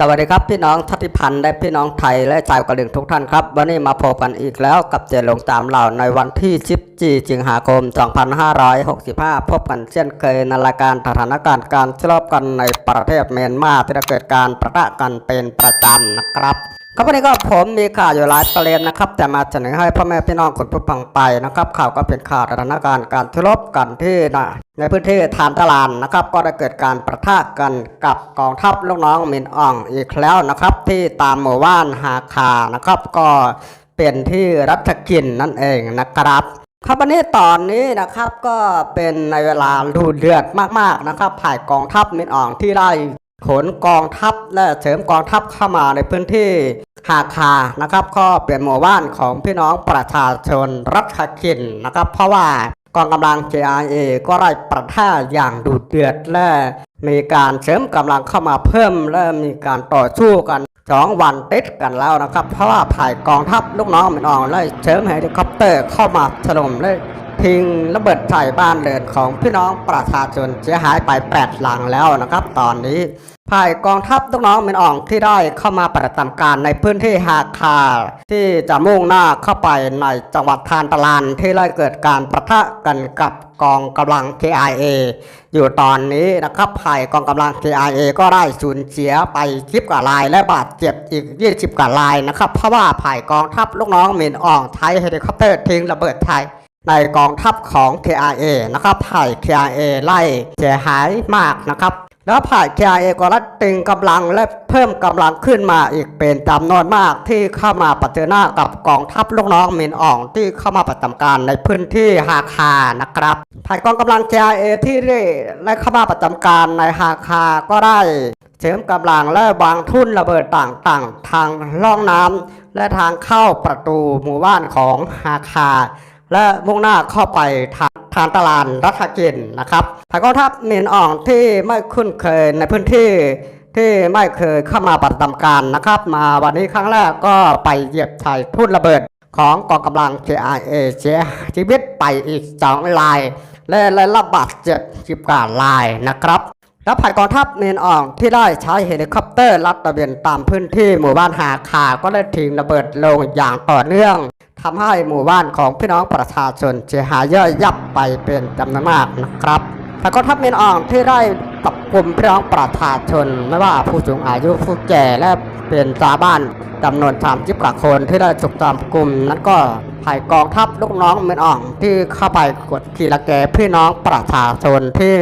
สวัสดีครับพี่น้องทัติพันธ์และพี่น้องไทยและชาวกะเหรี่ยงทุกท่านครับ วันนี้มาพบกันอีกแล้วกับเจลงตามเหล่าในวันที่14สิงหาคม 2565 พบกันเช่นเคยในรายการสถานการณ์การชลบกันในประเทศเมียนมาที่เกิดการประทะกันเป็นประจำนะครับครับวันนี้ก็ผมมีข่าวอยู่หลายประเด็นนะครับ แต่มาเสนอให้พ่อแม่พี่น้องคนผู้ฟังไปนะครับ ข่าวก็เป็นข่าวสถานการณ์การทลบกันที่นะ ในพื้นที่ทานตลานนะครับ ก็ได้เกิดการประทะกันกับกองทัพลูกน้องมินอ่องอีกแล้วนะครับ ที่ตามหมู่บ้านฮาคานะครับ ก็เป็นที่รัฐกินนั่นเองนะครับครับวันนี้ตอนนี้นะครับก็เป็นในเวลาดูเดือดมากๆนะครับผ่ายกองทัพมินอ่องที่ได้ขนกองทัพและเสริมกองทัพเข้ามาในพื้นที่หาคานะครับ ก็เป็นหมู่บ้านของพี่น้องประชาชนรัฐกินนะครับ เพราะว่า กองกำลัง JRA ก็ได้ประท่าอย่างดุเดือดและมีการเสริมกำลังเข้ามาเพิ่มและมีการต่อสู้กันสองวันติดกันแล้วนะครับ เพราะว่าผ่ายกองทัพลูกน้องมินอองและเสริมเฮลิคอปเตอร์เข้ามาถล่มและทิ้งระเบิดใส่บ้านเรือนของพี่น้องประชาชนเสียหายไปแปดหลังแล้วนะครับ ตอนนี้ ภายกองทัพลูกน้องมินอ่องที่ได้เข้ามาประจำการในพื้นที่ฮาคา ที่จะมุ่งหน้าเข้าไปในจังหวัดทานตะลานที่ได้เกิดการประทะกันกับกองกำลัง KIA อยู่ตอนนี้นะครับภายกองกำลัง KIA ก็ได้สูญเสียไปสิบกว่าราย และบาดเจ็บอีก 20กว่ารายนะครับ เพราะว่าภายกองทัพลูกน้องมินอ่องใช้เฮลิคอปเตอร์ทิ้งระเบิดไทยในกองทัพของ KIA นะครับผ่าย KIA ไล่เสียหายมากนะครับ แล้วผ่าย KIA ก็รัดตึงกำลังและเพิ่มกำลังขึ้นมาอีกเป็นจำนวนมากที่เข้ามาปะเจอหน้ากับกองทัพลูกน้องมินอ่องที่เข้ามาประจำการในพื้นที่ฮาคานะครับผ่ายกองกำลัง KIA ที่ได้ได้เข้ามาประจำการในฮาคาก็ได้เสริมกำลังและวางทุ่นระเบิดต่างๆ ทางล่องน้ำและทางเข้าประตูหมู่บ้านของฮาคาและมุ่งหน้าเข้าไปทาง ทางตลาดรัฐกินนะครับทางกองทัพเมียนอ่องที่ไม่คุ้นเคยในพื้นที่ที่ไม่เคยเข้ามาปฏิบัติการนะครับ มาวันนี้ครั้งแรกก็ไปเหยียบชายทุ่นระเบิดของกองกำลัง KIA เสียชีวิตไปอีกสองราย และและรับบาดเจ็บสิบกว่ารายนะครับ แล้วผ่านกองทัพเมนอ่องที่ได้ใช้เฮลิคอปเตอร์ลัดตระเวนตามพื้นที่หมู่บ้านหาคาก็ได้ทิ้งระเบิดลงอย่างต่อเนื่อง ทำให้หมู่บ้านของพี่น้องประชาชนเสียหายย่อยยับไปเป็นจำนวนมากนะครับผ่านกองทัพเมนอ่องที่ได้ปรับกลุ่มพี่น้องประชาชนไม่ว่าผู้สูงอายุผู้แก่และเป็นชาวบ้านจำนวนสามสิบกว่าคนที่ได้ถูกจับกลุ่มนั้นก็ผ่ายกองทัพลูกน้องเมนอ่องที่เข้าไปกดขี่ละแกพี่น้องประชาชนที่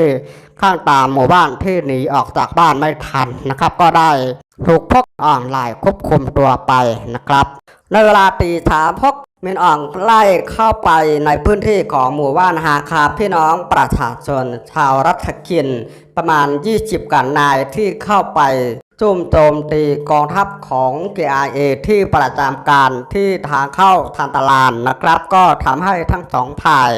ข้างตามหมู่บ้านที่หนีออกจากบ้านไม่ทันนะครับ ก็ได้ถูกพกอ่องไล่ควบคุมตัวไปนะครับ ในเวลาตีสามพก มินอ่องไล่เข้าไปในพื้นที่ของหมู่บ้านฮาคาพี่น้องประชาชนชาวรัฐกิน ประมาณ 20กันนายที่เข้าไปจุ่มโจมตีกองทัพของ KIA ที่ประจำการที่ทางเข้าทางตลาดนะครับ ก็ทำให้ทั้งสองฝ่าย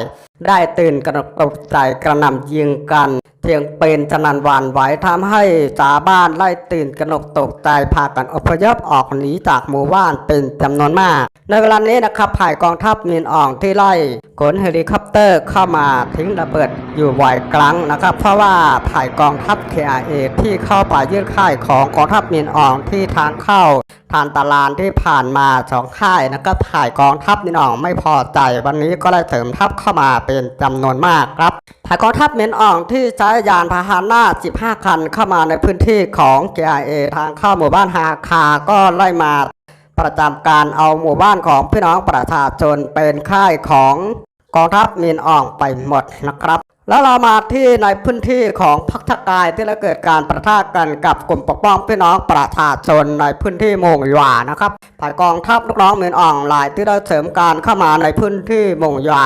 ได้ตื่นกระตกใจกระนำยิงกัน พียงเป็นจนันหวันไหวทำให้ชาวบ้านไล่ตื่นกระหนกตกใจพากันอพยพออกหนีจากหมู่บ้านเป็นจำนวนมาก ในเวลานี้นะครับผ่ายกองทัพมีนอ่องที่ไล่ ขนเฮลิคอปเตอร์เข้ามาทิ้งระเบิดอยู่บ่อยครั้งนะครับ เพราะว่าผ่ายกองทัพ KIA ที่เข้าไปยื่นค่ายของกองทัพมินอองที่ทางเข้าทานตารานที่ผ่านมาสองค่ายนะก็ถ่ายกองทัพมินอองไม่พอใจ วันนี้ก็ได้เสริมทัพเข้ามาเป็นจำนวนมากครับถ่ายกองทัพมินอองที่ใช้ยานพาหนะ15 คันเข้ามาในพื้นที่ของ KIA ทางเข้าหมู่บ้านฮาคาก็ไล่มาประจำการเอาหมู่บ้านของพี่น้องประชาชนเป็นค่ายของ กองทัพมินอ่องไปหมดนะครับ แล้วเรามาที่ในพื้นที่ของพักทกายที่ได้เกิดการประทะกันกับกลุ่มปกป้องพี่น้องประชาชนในพื้นที่มงหยานะครับฝ่ายกองทัพลูกน้องเมีนอ่องหลายที่ได้เสริมการเข้ามาในพื้นที่มงหยา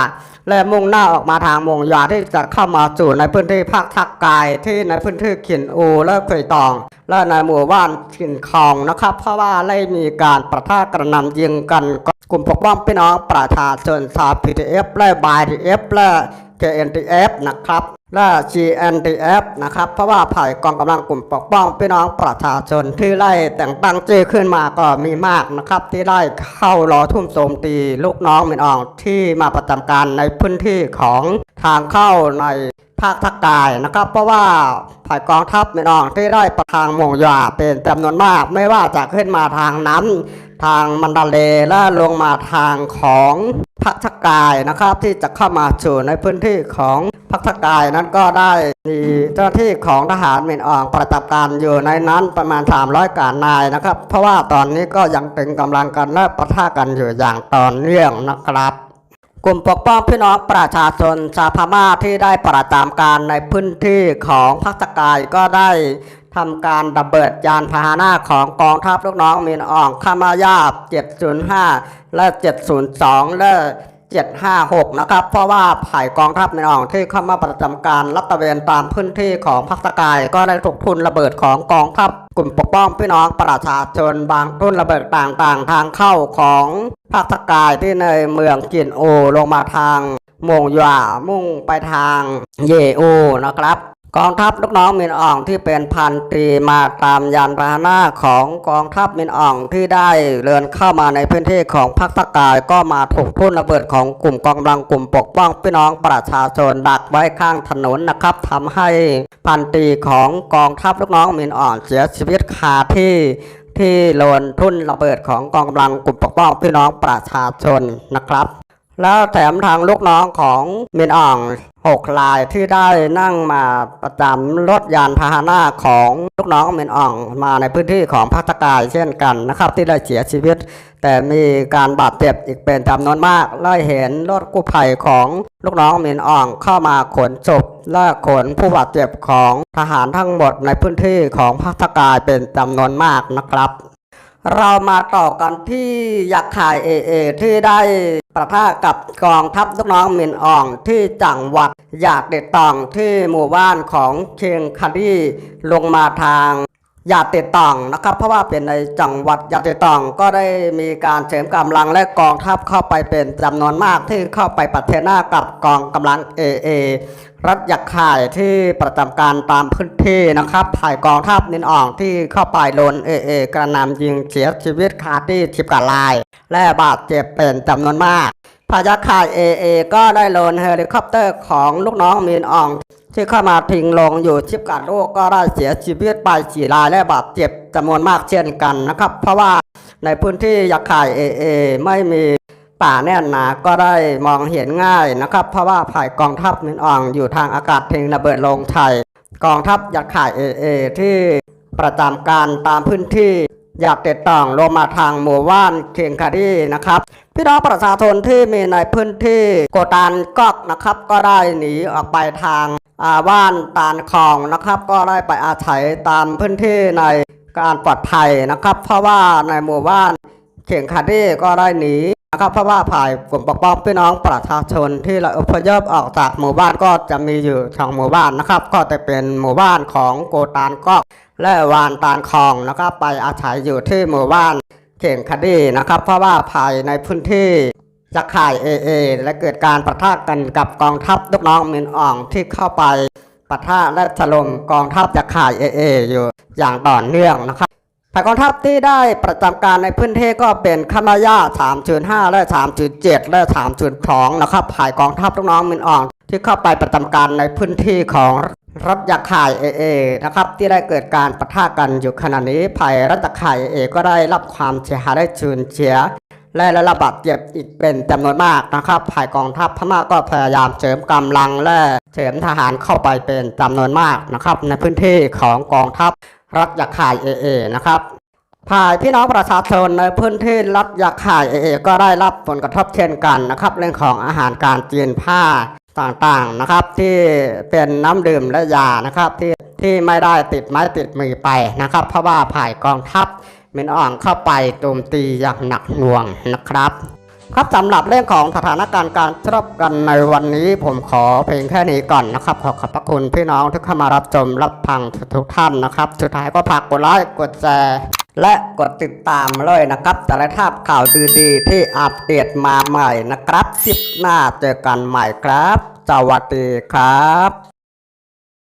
และมุ่งหน้าออกมาทางมงหยาที่จะเข้ามาสู่ในพื้นที่ภาคทักกายที่ในพื้นที่ขินอูและเคยตอง และในหมู่บ้านขินคองนะครับ เพราะว่าได้มีการประทะกระนำยิงกัน กลุ่มปกป้องพี่น้องประชาชนชาว PTF และ BITF และ KNTF นะครับและ GNTF นะครับ เพราะว่าผ่ายกองกำลังกลุ่มปกป้องพี่น้องประชาชนที่ไล่แต่งตั้งชื่อขึ้นมาก็มีมากนะครับ ที่ได้เข้ารอทุ่มโจมตีลูกน้องมินอองที่มาประจำการในพื้นที่ของทางเข้าในภาคทักกายนะครับ เพราะว่าฝ่ายกองทัพพี่น้องที่ได้ประทางมงยาเป็นจำนวนมาก ไม่ว่าจะขึ้นมาทางน้ำ ทางมันดาเลและลงมาทางของพักทกายนะครับ ที่จะเข้ามาสู่ในพื้นที่ของพักทกายนั้นก็ได้มีเจ้าหน้าที่ของทหารเมียนอ่องประจำการอยู่ในนั้นประมาณ 300 กานายนะครับ เพราะว่าตอนนี้ก็ยังตึงกำลังกันและปะทะกันอยู่อย่างต่อเนื่องนะครับ กลุ่มปกป้องพี่น้องประชาชนชาวพม่าที่ได้ประจำการในพื้นที่ของพักตะกายก็ได้ทำการระเบิดยานพาหนะของกองทัพลูกน้องมินอ่องขามายาบ705 และ 702 และ 756 นะครับ เพราะว่าผ่ายกองทัพในอ่องที่เข้ามาประจำการรับตระเวนตามพื้นที่ของภาคตะกาย ก็ได้ถูกทุนระเบิดของกองทัพกลุ่มปกป้องพี่น้องประชาชนบางทุนระเบิดต่างๆ ทางเข้าของภาคตะกายที่ในเมืองกินโอลงมาทางมงหยามุ่งไปทางเยโอนะครับ กองทัพลูกน้องมินอ่องที่เป็นพันตรีมาตามยานพาหนะของกองทัพมินอ่องที่ได้เดินเข้ามาในพื้นที่ของภาคตะกายก็มาถูกทุ่นระเบิดของกลุ่มกองกำลังกลุ่มปกป้องพี่น้องประชาชนดักไว้ข้างถนนนะครับทำให้พันตรีของกองทัพลูกน้องมินอ่องเสียชีวิตคาที่ที่โลนทุ่นระเบิดของกองกำลังกลุ่มปกป้องพี่น้องประชาชนนะครับ แล้วแถมทางลูกน้องของมินอ่องหกรายที่ได้นั่งมาประจำรถยานพาหนะของลูกน้องมินอ่องมาในพื้นที่ของภาคตกายเช่นกันนะครับ ที่ได้เสียชีวิต แต่มีการบาดเจ็บอีกเป็นจำนวนมากและเห็นรถกู้ภัยของลูกน้องมินอ่องเข้ามาขนศพและขนผู้บาดเจ็บของทหารทั้งหมดในพื้นที่ของภาคตกายเป็นจำนวนมากนะครับ เรามาต่อกันที่ยักษ์ข่ายเอเอที่ได้ประทะกับกองทัพลูกน้องมินอ่องที่จังหวัดยากเดตองที่หมู่บ้านของเชียงคดีลงมาทาง ยาติดต่องนะครับ เพราะว่าเป็นในจังหวัดยาติดต่องก็ได้มีการเสริมกำลังและกองทัพเข้าไปเป็นจำนวนมากที่เข้าไปปะทะหน้ากับกองกำลังเอเอรัฐยักษ์ข่ายที่ประจำการตามพื้นที่นะครับถ่ายกองทัพนินอ่องที่เข้าไปโดนเอเอกระนำยิงเสียชีวิตคาที่ชิบกว่าลาย และบาดเจ็บเป็นจำนวนมาก พายักษ์ข่ายเอเอก็ได้โลนเฮลิคอปเตอร์ของลูกน้องมินออง ที่เข้ามาทิ้งลงอยู่ชิบกัดโลกก็ได้เสียชีวิตไปสี่รายและบาดเจ็บจำนวนมากเช่นกันนะครับ เพราะว่าในพื้นที่ยักษ์ข่ายเอเอไม่มีป่าแน่นหนาก็ได้มองเห็นง่ายนะครับ เพราะว่าฝ่ายกองทัพมินอองอยู่ทางอากาศทิ้งระเบิดลงชัยกองทัพยัดข่ายเอเอที่ประจำการตามพื้นที่ อยากติดต่องลงมาทางหมู่บ้านเคียงคาดีนะครับ พี่น้องประชาชนที่มีในพื้นที่โกตานกอกนะครับ ก็ได้หนีออกไปทางอาบ้านตาลคองนะครับ ก็ได้ไปอาศัยตามพื้นที่ในการปลอดภัยนะครับ เพราะว่าในหมู่บ้านเข่งคาดีก็ได้หนี นะครับเพราะว่าภายกลุ่มปกป้องพี่น้องประชาชนที่เราอพยพออกจากหมู่บ้านก็จะมีอยู่สองหมู่บ้านนะครับ ก็จะเป็นหมู่บ้านของโกตานกอกและวานตานคองนะครับไปอาศัยอยู่ที่หมู่บ้านเข่งคดีนะครับ เพราะว่าภายในพื้นที่จะข่ายเอเอและเกิดการประทะกันกับกองทัพลูกน้องมินอ่องที่เข้าไปปะทะและถล่มกองทัพจะข่ายเอเออยู่อย่างต่อเนื่องนะครับ ฝ่ายกองทัพที่ได้ประจำการในพื้นที่ก็เป็นคามาย่า3.5 และ 3.7 และ 3.2 นะครับฝ่ายกองทัพลูกน้องมินอ่องที่เข้าไปประจำการในพื้นที่ของรัฐยาข่ายเอเอนะครับที่ได้เกิดการปะทะกันอยู่ขณะนี้ฝ่ายรัฐยาข่ายเอเอก็ได้รับความเสียหายได้สูญเสียและรับาดเจ็บอีกเป็นจำนวนมากนะครับฝ่ายกองทัพพม่าก็พยายามเสริมกำลังและเสริมทหารเข้าไปเป็นจำนวนมากนะครับในพื้นที่ของกองทัพ รัฐยาข่ายเอเอนะครับฝ่ายพี่น้องประชาชนในพื้นที่รัฐยาข่ายเอเอก็ได้รับผลกระทบเช่นกันนะครับเรื่องของอาหารการกินผ้าต่างๆนะครับที่เป็นน้ำดื่มและยานะครับที่ที่ไม่ได้ติดไม้ติดมือไปนะครับ เพราะว่าฝ่ายกองทัพมินอ่องเข้าไปโจมตีอย่างหนักหน่วงนะครับ ครับสำหรับเรื่องของสถานการณ์การรบกันในวันนี้ ผมขอเพียงแค่นี้ก่อนนะครับ ขอขอบพระคุณพี่น้องที่เข้ามารับชมรับฟังทุกท่านนะครับ สุดท้ายก็ฝากกดไลค์กดแชร์และกดติดตามเลยนะครับจะได้ทาบข่าวดีๆที่อัปเดตมาใหม่นะครับคลิปหน้าเจอกันใหม่ครับ สวัสดีครับ